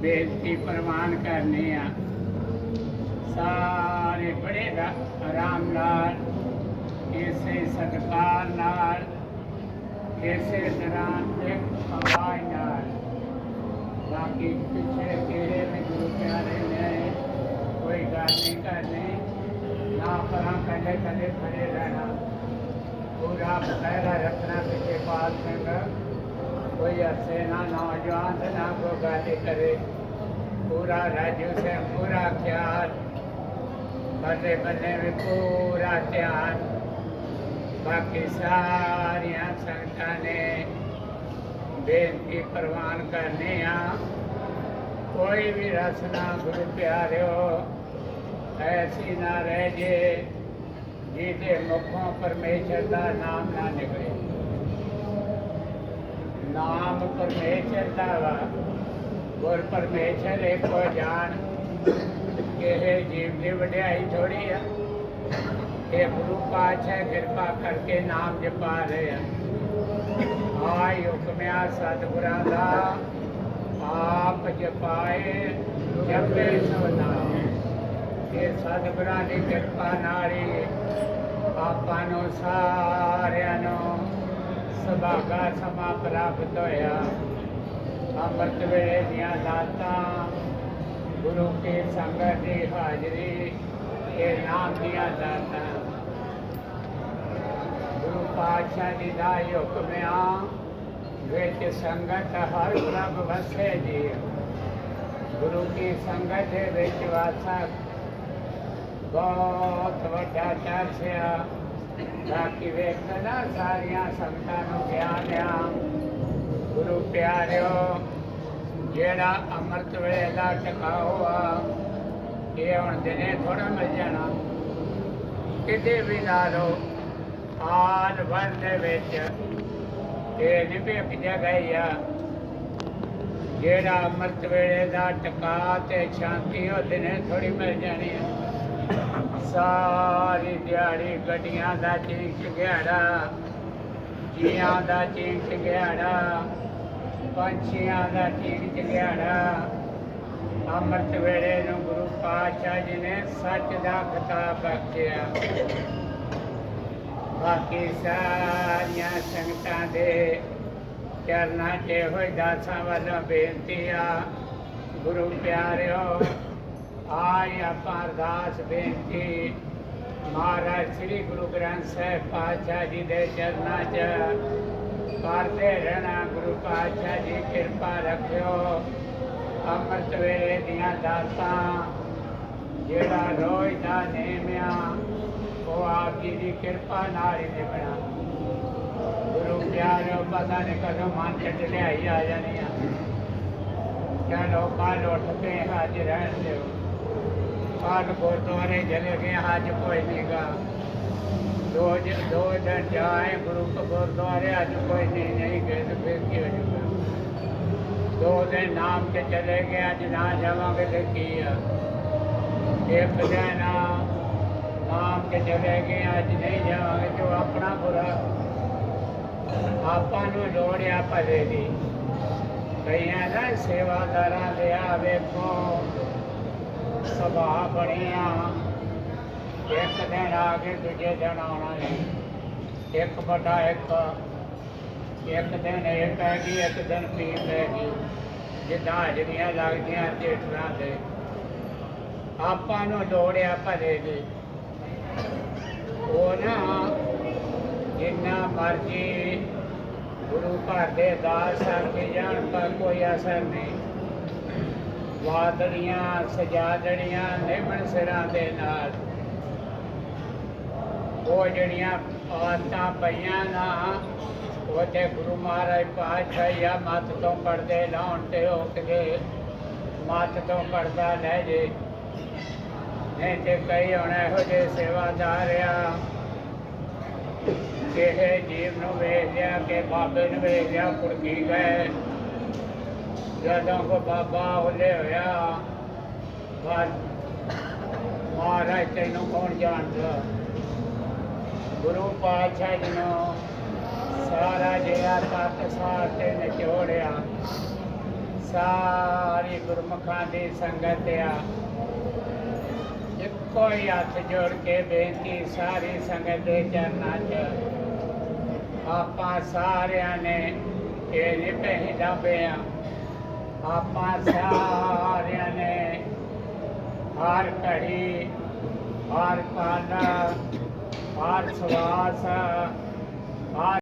ਬੇਨਤੀ ਪ੍ਰਵਾਨ ਕਰਨੇ ਆ। ਸਾਰੇ ਬੜੇ ਆਰਾਮ ਨਾਲ, ਇਸੇ ਸਤਿਕਾਰ ਨਾਲ, ਇਸੇ ਤਰ੍ਹਾਂ ਇੱਕ ਆਵਾਜ਼ ਨਾਲ। ਬਾਕੀ ਪਿੱਛੇ ਕਿਹੜੇ ਨੇ ਗੁਰੂ ਪਿਆਰੇ ਨੇ, ਕੋਈ ਗੱਲ ਨਹੀਂ ਕਰਨੀ। ਨਾ ਪਰਾਂ ਕਦੇ ਕਦੇ ਖੜੇ ਰਹਿਣਾ। ਪੂਰਾ ਪਹਿਰਾ ਰੱਖਣਾ ਪਿੱਛੇ ਪਾਲ ਸਿੰਘ ਕੋਈ ਅਰਸੇ ਨਾ ਨੌਜਵਾਨ ਤੇ ਨਾ ਕੋਈ ਗੱਲ ਕਰੇ ਪੂਰਾ ਰਾਜੂ ਸੇ ਪੂਰਾ ਖਿਆਲ ਬੱਲੇ ਬੱਲੇ ਵੀ ਪੂਰਾ ਧਿਆਨ ਬਾਕੀ ਸਾਰੀਆਂ ਸੰਗਤਾਂ ਨੇ ਬੇਨਤੀ ਪ੍ਰਵਾਨ ਕਰਨੇ ਆ ਕੋਈ ਵੀ ਰਸਨਾ ਗੁਰੂ ਪਿਆਰਿਓ ਐਸੀ ਨਾ ਰਹਿ ਜੇ ਜਿਹਦੇ ਮੁਖੋਂ ਪਰਮੇਸ਼ਰ ਦਾ ਨਾਮ ਨਾ ਨਿਕਲੇ ਨਾਮ ਪਰਮੇਸ਼ਰ ਦਾ ਵਾ। ਗੁਰ ਪਰਮੇਸ਼ਰ ਇੱਕੋ ਜਾਣ। ਇਹ ਜੀਵ ਦੀ ਵਡਿਆਈ ਥੋੜੀ ਆ। ਇਹ ਗੁਰੂ ਪਾਤਸ਼ਾਹ ਕਿਰਪਾ ਕਰਕੇ ਨਾਮ ਜਪਾ ਰਹੇ ਆ। ਆਈ ਹੁਕਮਿਆ ਸਤਿਗੁਰਾਂ ਦਾ। ਆਪ ਜਪਾਏ, ਜਪੇ ਸੋ ਇਹ ਸਤਿਗੁਰਾਂ ਦੀ ਕਿਰਪਾ ਨਾਲ ਹੀ ਆਪਾਂ ਨੂੰ ਸਾਰਿਆਂ ਨੂੰ ਸੁਭਾਗਾ ਸਮਾ ਪ੍ਰਾਪਤ ਹੋਇਆ। ਅੰਮ੍ਰਿਤ ਵੇਲੇ ਦੀਆਂ ਦਾਤਾਂ ਗੁਰੂ ਕੇ ਸੰਗਤ ਦੀ ਹਾਜ਼ਰੀ ਇਹ ਨਾਮ ਦੀਆਂ ਦਾਤਾਂ। ਗੁਰੂ ਪਾਤਸ਼ਾਹ ਜੀ ਦਾ ਇਹ ਵਿੱਚ ਸੰਗਤ ਹਰ ਪ੍ਰਭ ਵਸੇ ਜੀ। ਗੁਰੂ ਕੀ ਸੰਗਤ ਦੇ ਵਿੱਚ ਵਾਸਾ ਬਹੁਤ ਵੱਡਾ ਚਾਰਸਿਆ ਬਾਕੀ ਵੇਖਣਾ ਸਾਰੀਆਂ ਸੰਗਤਾਂ ਨੂੰ ਗਿਆਨ ਆ ਗੁਰੂ ਪਿਆਰਿਓ, ਜਿਹੜਾ ਅੰਮ੍ਰਿਤ ਵੇਲੇ ਦਾ ਟਿਕਾਓ ਆ, ਇਹ ਹੁਣ ਦਿਨੇ ਥੋੜਾ ਮਿਲ ਜਾਣਾ। ਕਿਤੇ ਵੀ ਲਾ ਲਓ ਆਲ ਵਰ ਦੇ ਵਿੱਚ ਇਹ ਨਹੀਂ ਵੀ ਇੱਕ ਆ ਜਿਹੜਾ ਅੰਮ੍ਰਿਤ ਵੇਲੇ ਦਾ ਟਿਕਾ ਤੇ ਸ਼ਾਂਤੀ ਉਹ ਦਿਨੇ ਥੋੜੀ ਮਿਲ ਜਾਣੀ ਆ। ਸਾਰੀ ਦਿਹਾੜੀ ਗੱਡੀਆਂ ਦਾ ਚੀਕ ਚਿਹਾੜਾ ਜੀਆਂ ਦਾ ਚੀਕ ਚਿਹਾੜਾ ਪੰਛੀਆਂ ਦਾ ਚੀਕ ਚਿਹਾੜਾ ਅੰਮ੍ਰਿਤ ਵੇਲੇ ਨੂੰ ਗੁਰੂ ਪਾਤਸ਼ਾਹ ਜੀ ਨੇ ਸੱਚ ਦਾ ਖਿਤਾਬ ਬਖਸ਼ਿਆ ਬਾਕੀ ਸਾਰੀਆਂ ਸੰਗਤਾਂ ਦੇ ਚਰਨਾਂ 'ਚ ਹੋਈ ਦਾਸਾਂ ਵੱਲੋਂ ਬੇਨਤੀ ਆ, ਗੁਰੂ ਪਿਆਰਿਓ ਆਈ ਆਪਾਂ ਅਰਦਾਸ ਬੇਨਤੀ। ਮਹਾਰਾਜ ਸ੍ਰੀ ਗੁਰੂ ਗ੍ਰੰਥ ਸਾਹਿਬ ਪਾਤਸ਼ਾਹ ਜੀ ਦੇ ਚਰਨਾਂ 'ਚ ਕਰਦੇ ਰਹਿਣਾ। ਗੁਰੂ ਪਾਤਸ਼ਾਹ ਜੀ ਕਿਰਪਾ ਰੱਖਿਓ। ਅੰਮ੍ਰਿਤ ਵੇਲੇ ਦੀਆਂ ਦਾਤਾਂ, ਜਿਹੜਾ ਰੋਜ਼ ਦਾ ਨੇਮਿਆ ਉਹ ਆਪ ਜੀ ਦੀ ਕਿਰਪਾ ਨਾਲ ਹੀ ਨਿਭਣਾ। ਗੁਰੂ ਪਿਆਰਿਓ, ਪਤਾ ਨਹੀਂ ਕਦੋਂ ਮਨ ਚ ਲਿਆਈ ਆ ਜਾਣੀ ਆ। ਚਲੋ ਕੱਲ ਉੱਠ ਕੇ ਹਾਜ਼ਰ ਰਹਿਣ ਦਿਓ। ਕੱਲ ਗੁਰਦੁਆਰੇ ਚਲੇ ਗਏ ਅੱਜ ਕੋਈ ਨਹੀਂਗਾ ਦੋ ਦੋ ਦਿਨ ਜਾਏ ਗੁਰੂ ਗੁਰਦੁਆਰੇ, ਅੱਜ ਕੋਈ ਨਹੀਂ ਨਹੀਂ ਗਏ ਤੇ ਫਿਰ ਕੀ ਹੋ ਜੂਗਾ ਦੋ ਦਿਨ ਨਾਮ ਤੇ ਚਲੇ ਗਏ, ਅੱਜ ਨਾ ਜਾਵਾਂਗੇ ਤੇ ਕੀ ਆ? ਇੱਕ ਦਿਨ ਨਾਮ ਤੇ ਚਲੇ ਗਏ, ਅੱਜ ਨਹੀਂ ਜਾਵਾਂਗੇ ਜੋ ਆਪਣਾ ਬੁਰਾ ਆਪਾਂ ਨੂੰ ਲੋੜਿਆ ਭਲੇ ਦੀ। ਕਈਆਂ ਦਾ ਸੇਵਾਦਾਰਾਂ ਦੇ ਆ, ਵੇਖੋ। ਸੁਭਾ ਬਣੀਆਂ। ਇੱਕ ਦਿਨ ਆ ਕੇ ਦੂਜੇ ਦਿਨ ਆਉਣਾ ਨਹੀਂ ਇੱਕ ਵੱਡਾ ਇੱਕ। ਇੱਕ ਦਿਨ ਇਹ ਪੈ ਗਈ, ਇੱਕ ਦਿਨ ਪੀ ਪੈ ਗਈ। ਜਿੱਦਾਂ ਹਾਜ਼ਰੀਆਂ ਲੱਗਦੀਆਂ ਥੀਏਟਰਾਂ ਤੇ ਆਪਾਂ ਨੂੰ ਲੋੜਿਆ ਭਲੇ ਦੀ। ਉਹ ਨਾ ਜਿੰਨਾ ਮਰਜ਼ੀ ਗੁਰੂ ਘਰ ਦੇ ਦਾਸ ਆਖੇ ਜਾਣ, ਪਰ ਕੋਈ ਅਸਰ ਨਹੀਂ। ਵਾਦੜੀਆਂ ਸਜਾਦੜੀਆਂ ਨਿਮਣ ਸਿਰਾਂ ਦੇ ਨਾਲ। ਉਹ ਜਿਹੜੀਆਂ ਆਦਤਾਂ ਪਈਆਂ ਨਾ, ਉਹ ਗੁਰੂ ਮਹਾਰਾਜ ਪਾਤਸ਼ਾਹ ਆ, ਮੱਤ ਤੋਂ ਪੜਦੇ ਲਾਉਣ ਤੇ ਉਹ ਕਿਤੇ ਮੱਤ ਤੋਂ ਪੜਦਾ ਲੈ ਜੇ। ਨਹੀਂ ਤੇ ਕਈ ਹੁਣ ਇਹੋ ਜਿਹੇ ਸੇਵਾਦਾਰ ਆ। ਕਿਸੇ ਜੀਵ ਨੂੰ ਵੇਖ ਲਿਆ ਕਿ ਬਾਬੇ ਨੂੰ ਵੇਖ ਲਿਆ ਕੁੜਕੀ ਗਏ। ਜਦੋਂ ਕੋ ਬਾਬਾ ਹੋਲੇ ਹੋਇਆ ਬਾਦ ਮਹਾਰਾਜ ਤੈਨੂੰ ਕੌਣ ਜਾਣਦਾ? ਗੁਰੂ ਪਾਤਸ਼ਾਹ ਜੀ ਨੂੰ ਸਾਰਾ ਜਿਆ ਤਤ ਸਾਰ ਤੇ ਨਿਚੋੜਿਆ। ਸਾਰੀ ਗੁਰਮੁਖਾਂ ਦੀ ਸੰਗਤ ਆ। ਇੱਕੋ ਹੀ ਹੱਥ ਜੋੜ ਕੇ ਬੇਨਤੀ ਸਾਰੀ ਸੰਗਤ ਦੇ ਚਰਨਾਂ 'ਚ। ਆਪਾਂ ਸਾਰਿਆਂ ਨੇ ਇਹ ਨਹੀਂ ਪਹਿਦਾ ਪਿਆ। ਆਪਾਂ ਸਾਰਿਆਂ ਨੇ ਹਰ ਘੜੀ ਹਰ ਪਲ ਹਰ ਸਵਾਸ ਹਰ